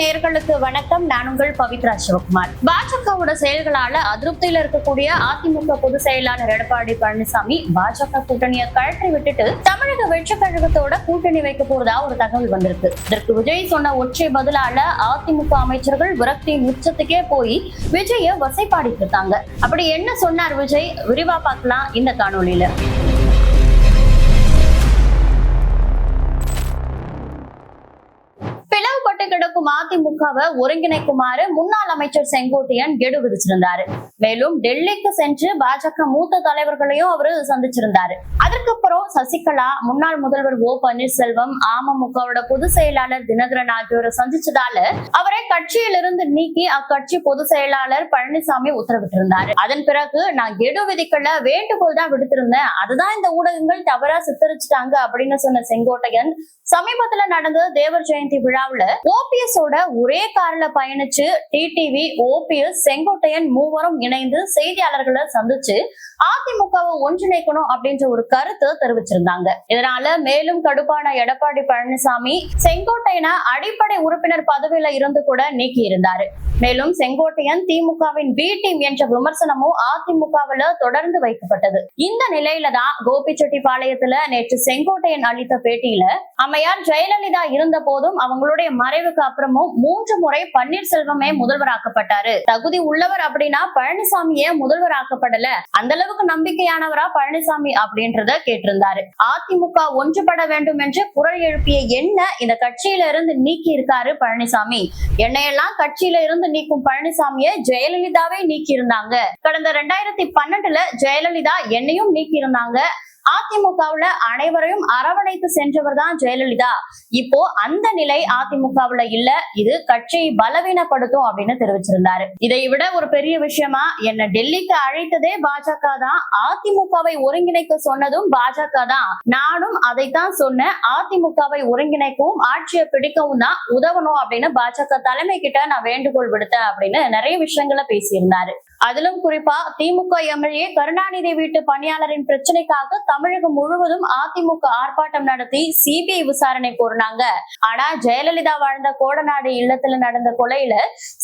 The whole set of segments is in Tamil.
நேர்களுக்கு வணக்கம். நான் உங்கள் பவித்ரா சிவகுமார். பாஜகவோட செயல்களால அதிருப்தியில இருக்கக்கூடிய அதிமுக பொதுச் செயலாளர் எடப்பாடி பழனிசாமி பாஜக கூட்டணியை கழற்றி விட்டுட்டு தமிழக வெற்றி கழகத்தோட கூட்டணி வைக்க போறதா ஒரு தகவல் வந்திருக்கு. இதற்கு விஜய் சொன்ன ஒற்றை பதிலால அதிமுக அமைச்சர்கள் விரக்தியின் உச்சத்துக்கே போய் விஜய வசைப்பாடிட்டு இருக்காங்க. அப்படி என்ன சொன்னார் விஜய்? விரிவா பார்க்கலாம் இந்த காணொலியில திமுகவை ஒருங்கிணைக்குமாறு முன்னாள் அமைச்சர் செங்கோட்டையன் கெடு விதிச்சிருந்தாரு. மேலும் டெல்லிக்கு சென்று பாஜக மூத்த தலைவர்களையும் அவரு சந்திச்சிருந்தாரு. அதற்கப்புறம் சசிகலா முன்னாள் முதல்வர் ஓ பன்னீர்செல்வம் அமமுகவோட பொதுச் செயலாளர் தினகரன் ஆகியோரை சந்திச்சதால அவரை கட்சியிலிருந்து நீக்கி அக்கட்சி பொதுச் செயலாளர் பழனிசாமி உத்தரவிட்டிருந்தாரு. அதன் பிறகு நான் கெடு விதிக்கல வேண்டுகோள் தான் விடுத்திருந்தேன். அதுதான் இந்த ஊடகங்கள் தவறா சித்தரிச்சிட்டாங்க அப்படின்னு சொன்ன செங்கோட்டையன் சமீபத்துல நடந்த தேவர் ஜெயந்தி விழாவுல ஓபிஎஸ் ஓட ஒரே கார்ல பயணிச்சு டிடிவி ஓபிஎஸ் செங்கோட்டையன் மூவரும் இணைந்து செய்தியாளர்களை சந்திச்சு அதிமுகவை ஒன்றிணைக்கணும் அப்படின்ற ஒரு கருத்து தெரிவிச்சிருந்தாங்க. இதனால மேலும் கடுப்பான எடப்பாடி பழனிசாமி செங்கோட்டையனை அடிப்படை உறுப்பினர் பதவியில இருந்து கூட நீக்கி இருந்தாரு மேலும் செங்கோட்டையன் திமுகவின் பி டீம் என்ற விமர்சனமும் அதிமுகவில தொடர்ந்து வைக்கப்பட்டது. இந்த நிலையில தான் கோபிச்செட்டிப்பாளையத்துல நேற்று செங்கோட்டையன் அளித்த பேட்டியில அம்மையார் ஜெயலலிதா இருந்த போதும் அவங்களுடைய மறைவுக்கு அப்புறமும் மூன்று முறை பன்னீர்செல்வமே முதல்வராக்கப்பட்டாரு. தகுதி உள்ளவர் அப்படின்னா பழனிசாமியே முதல்வராக்கப்படல. அந்த அளவுக்கு நம்பிக்கையானவரா பழனிசாமி அப்படின்றத கேட்டிருந்தாரு. அதிமுக ஒன்றுபட வேண்டும் என்று குரல் எழுப்பிய என்ன இந்த கட்சியில இருந்து நீக்கி இருக்காரு பழனிசாமி? என்னையெல்லாம் கட்சியில இருந்து நீக்கும் பழனிசாமியை ஜெயலலிதாவே நீக்கி இருந்தாங்க கடந்த ரெண்டாயிரத்தி பன்னெண்டுல ஜெயலலிதா என்னையும் நீக்கி இருந்தாங்க அதிமுகவுல அனைவரையும் அரவணைத்து சென்றவர் தான் ஜெயலலிதா. இப்போ அந்த நிலை அதிமுகவுல இல்ல. இது கட்சியை பலவீனப்படுத்தும் அப்படின்னு தெரிவிச்சிருந்தாரு. இதை விட ஒரு பெரிய விஷயமா என்ன டெல்லிக்கு அழைத்ததே பாஜக தான். அதிமுகவை ஒருங்கிணைக்க சொன்னதும் பாஜக தான். நானும் அதைத்தான் சொன்னேன். அதிமுகவை ஒருங்கிணைக்கவும் ஆட்சியை பிடிக்கவும் தான் உதவணும் அப்படின்னு பாஜக தலைமை கிட்ட நான் வேண்டுகோள் விடுத்தேன் அப்படின்னு நிறைய விஷயங்களை பேசியிருந்தாரு. அதிலும் குறிப்பா திமுக எம்எல்ஏ கருணாநிதி வீட்டு பணியாளரின் பிரச்சனைக்காக தமிழகம் முழுவதும் அதிமுக ஆர்ப்பாட்டம் நடத்தி சிபிஐ விசாரணை கோரினாங்க. ஆனா ஜெயலலிதா வாழ்ந்த கோடநாடு இல்லத்துல நடந்த கொலையில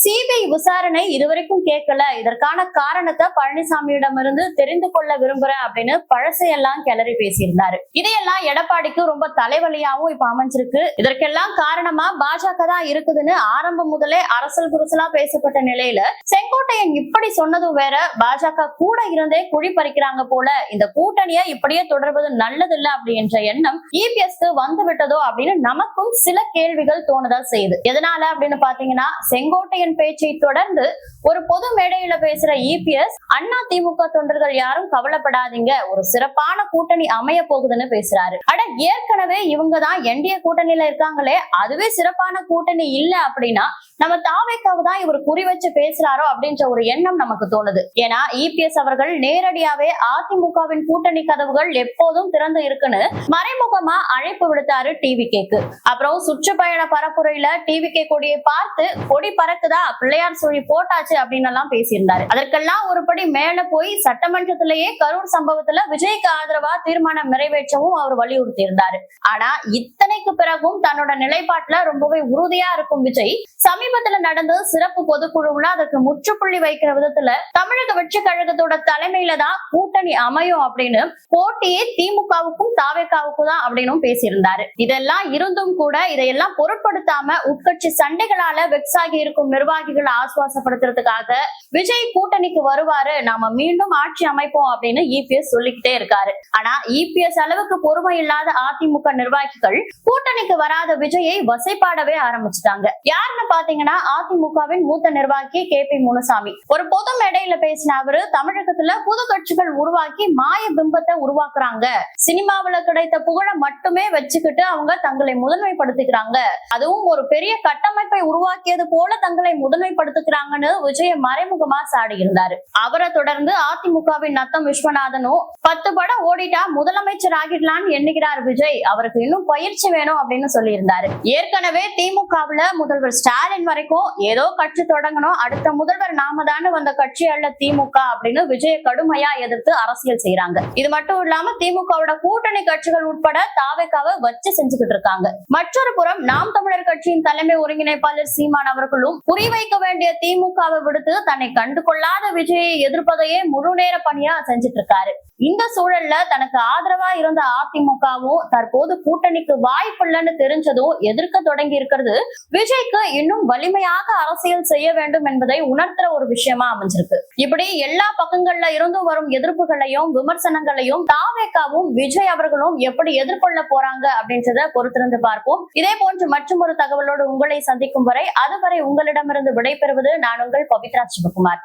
சிபிஐ விசாரணை இதுவரைக்கும் கேட்கல. இதற்கான காரணத்தை பழனிசாமியிடமிருந்து தெரிந்து கொள்ள விரும்புறேன் அப்படின்னு பழசையெல்லாம் கிளறி பேசியிருந்தாரு. இதையெல்லாம் எடப்பாடிக்கு ரொம்ப தலைவலியாவும் இப்ப அமைஞ்சிருக்கு. இதற்கெல்லாம் காரணமா பாஜக தான் இருக்குதுன்னு ஆரம்பம் முதலே அரசல் குரசலா பேசப்பட்ட நிலையில செங்கோட்டையன் இப்படி சொன்ன சொன்னதும் வேற பாஜக கூட இருந்தே குழி பறிக்கிறாங்க போல இந்த கூட்டணியை இப்படியே தொடர்வது நல்லதில்ல அப்படின்ற எண்ணம் இபிஎஸ்க்கு வந்து விட்டதோ அப்படின்னு நமக்கும் சில கேள்விகள் தோணுதா செய்யுது. எதனால அப்படின்னு பாத்தீங்கன்னா செங்கோட்டையன் பேச்சை தொடர்ந்து ஒரு பொது மேடையில பேசுற இபிஎஸ் அண்ணா திமுக தொண்டர்கள் யாரும் கவலைப்படாதீங்க. ஒரு சிறப்பான கூட்டணி அமைய போகுதுன்னு பேசுறாரு. அட ஏற்கனவே இவங்க தான் என்டிஏ கூட்டணியில இருக்காங்களே. அதுவே சிறப்பான கூட்டணி இல்ல அப்படின்னா நம்ம தாவேக்காவை தான் இவர் குறி வச்சு பேசுறாரோ அப்படின்ற ஒரு எண்ணம் நமக்கு தோணுது. ஏன்னா இபிஎஸ் அவர்கள் நேரடியாவே அதிமுகவின் கூட்டணி கதவுகள் எப்போதும் திறந்து இருக்குன்னு மறைமுகமா அழைப்பு விடுத்தாரு டிவி கேக்கு. அப்புறம் சுற்றுப்பயண பரப்புரையில டிவி கே கொடியை பார்த்து கொடி பறக்குதா? பிள்ளையார் சொல்லி போட்டாச்சு. அப்படின்னு எல்லாம் பேசியிருந்தாரு. அதற்கெல்லாம் ஒருபடி மேல போய் சட்டமன்றத்திலேயே கரூர் சம்பவத்துல விஜய்க்கு ஆதரவா தீர்மானம் நிறைவேற்றவும் அவர் வலியுறுத்தி இருந்தாரு ஆனா இத்தனைக்கு பிறகும் தன்னோட நிலைப்பாட்டுல ரொம்பவே உறுதியா இருக்கும் விஜய் சமீபத்துல நடந்த சிறப்பு பொதுக்குழுவுல அதற்கு முற்றுப்புள்ளி வைக்கிற விதத்துல தமிழக வெற்றி கழகத்தோட தலைமையில தான் கூட்டணி அமையும் அப்படின்னு போட்டியே திமுகவுக்கும் தாவேக்காவுக்கும் தான் அப்படின்னு பேசியிருந்தாரு. இதெல்லாம் இருந்தும் கூட இதையெல்லாம் பொருட்படுத்தாம உட்கட்சி சண்டைகளால வெக்ஸாகி இருக்கும் நிர்வாகிகளை ஆசுவாசப்படுத்துறதுக்காக விஜய் கூட்டணிக்கு வருவாரு. நாம மீண்டும் ஆட்சி அமைப்போம் அப்படின்னு இபிஎஸ் சொல்லிக்கிட்டே இருக்காரு. ஆனா இபிஎஸ் அளவுக்கு பொறுமை இல்லாத அதிமுக நிர்வாகிகள் கூட்டணிக்கு வராத விஜயை வசைப்பாடவே ஆரம்பிச்சுட்டாங்க. யாருன்னு பாத்தீங்கன்னா அதிமுகவின் மூத்த நிர்வாகி கே பி முனுசாமி. ஒரு பொது மேடையில பேசின அவரு தமிழகத்துல புது கட்சிகள் உருவாக்கி மாய பிம்பத்தை உருவாக்குறாங்க. சினிமாவுல கிடைத்த புகழை மட்டுமே வச்சுக்கிட்டு அவங்க தங்களை முதன்மைப்படுத்திக்கிறாங்க. அதுவும் ஒரு பெரிய கட்டமைப்பை உருவாக்கியது போல தங்களை முதன்மைப்படுத்துகிறாங்கன்னு விஜய மறைமுகமா சாடி இருந்தாரு அவரை தொடர்ந்து அதிமுகவின் நத்தம் விஸ்வநாதனும் பத்து படம் ஓடிட்டா முதலமைச்சர் ஆகிடலாம்னு எண்ணுகிறார் விஜய். அவருக்கு இன்னும் பயிற்சி வேணும் அப்படின்னு சொல்லியிருந்தாரு. ஏற்கனவே திமுகவுல முதல்வர் ஸ்டாலின் வரைக்கும் ஏதோ கட்சி தொடங்கணும் அடுத்த முதல்வர் நாம தானே வந்த கட்சி அல்ல திமுக அப்படின்னு விஜய கடுமையா எதிர்த்து அரசியல் செய்யறாங்க இது மட்டும் இல்லாம திமுகவோட கூட்டணி கட்சிகள் உட்பட தாவேக்காவை வச்சு செஞ்சுக்கிட்டு இருக்காங்க. மற்றொரு புறம் நாம் தமிழர் கட்சியின் தலைமை ஒருங்கிணைப்பாளர் சீமான் அவர்களும் குறிவைக்க வேண்டிய திமுகவை விடுத்து தன்னை கண்டு கொள்ளாத விஜயை எதிர்ப்பதையே முழு நேர பணியா செஞ்சுட்டு இருக்காரு. இந்த சூழல்ல தனக்கு ஆதரவா இருந்த அதிமுகவும் தற்போது கூட்டணிக்கு வாய்ப்பில்லைன்னு தெரிஞ்சதும் எதிர்க்க தொடங்கி இருக்கிறது. விஜய்க்கு இன்னும் வலிமையாக அரசியல் செய்ய வேண்டும் என்பதை உணர்த்துற ஒரு விஷயமா அமைஞ்சிருக்கு. இப்படி எல்லா பக்கங்கள்ல இருந்தும் வரும் எதிர்ப்புகளையும் விமர்சனங்களையும் தாவேக்காவும் விஜய் அவர்களும் எப்படி எதிர்கொள்ள போறாங்க அப்படின்றத பொறுத்திருந்து பார்ப்போம். இதே போன்று மற்றும் ஒரு தகவலோடு உங்களை சந்திக்கும் வரை அதுவரை உங்களிடமிருந்து விடைபெறுவது நான் உங்கள் பவித்ரா சிவகுமார்.